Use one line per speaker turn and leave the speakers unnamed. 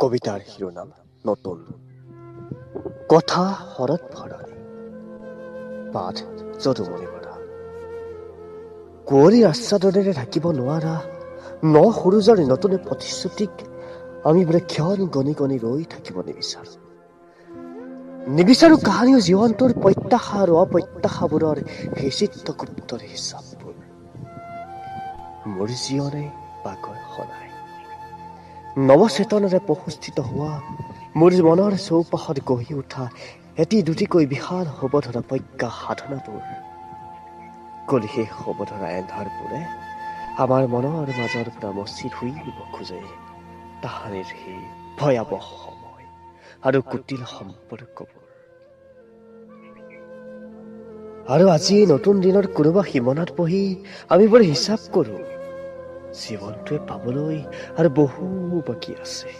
কবিতাৰ শিৰোনাম নতুন। কথা শৰৎ ভৰণী পাঠ যদুমণি বৰা কুঁৱলীৰ আচ্ছাদনেৰে ঢাকিব নোৱাৰা ন সূৰুজৰ নতুন প্ৰতিশ্ৰুতিক আমি বোলে ক্ষণ গণি গণি ৰৈ থাকিব নিবিচাৰো। নিবিচাৰো কাহানিও জীৱনটোৰ প্ৰত্যাশা আৰু অপ্ৰত্যাশাবোৰৰ হিচিত্ৰ গুপ্তৰ হিচাপবোৰ। মোৰ জীৱনে বাগৰ সলাই নৱচেতনেৰে প্ৰসুস্থিত হোৱা মোৰ মনৰ চৌপাশত গঢ়ি উঠা এটি দুটিকৈ বিশাল হ'ব ধৰা প্ৰজ্ঞা সাধনাবোৰ। কলি সেই হ'ব ধৰা এন্ধাৰবোৰে আমাৰ মনৰ মাজৰ পৰা মচি ধুই দিব খোজে। তাহানিৰ সেই ভয়াৱহ সময় আৰু কুটিল সম্পৰ্কবোৰ। আৰু আজি নতুন দিনৰ কোনোবা সীমনাত বহি আমি বৰ হিচাপ কৰোঁ। জীৱনটোৱে পাবলৈ আৰু বহু বাকী আছে।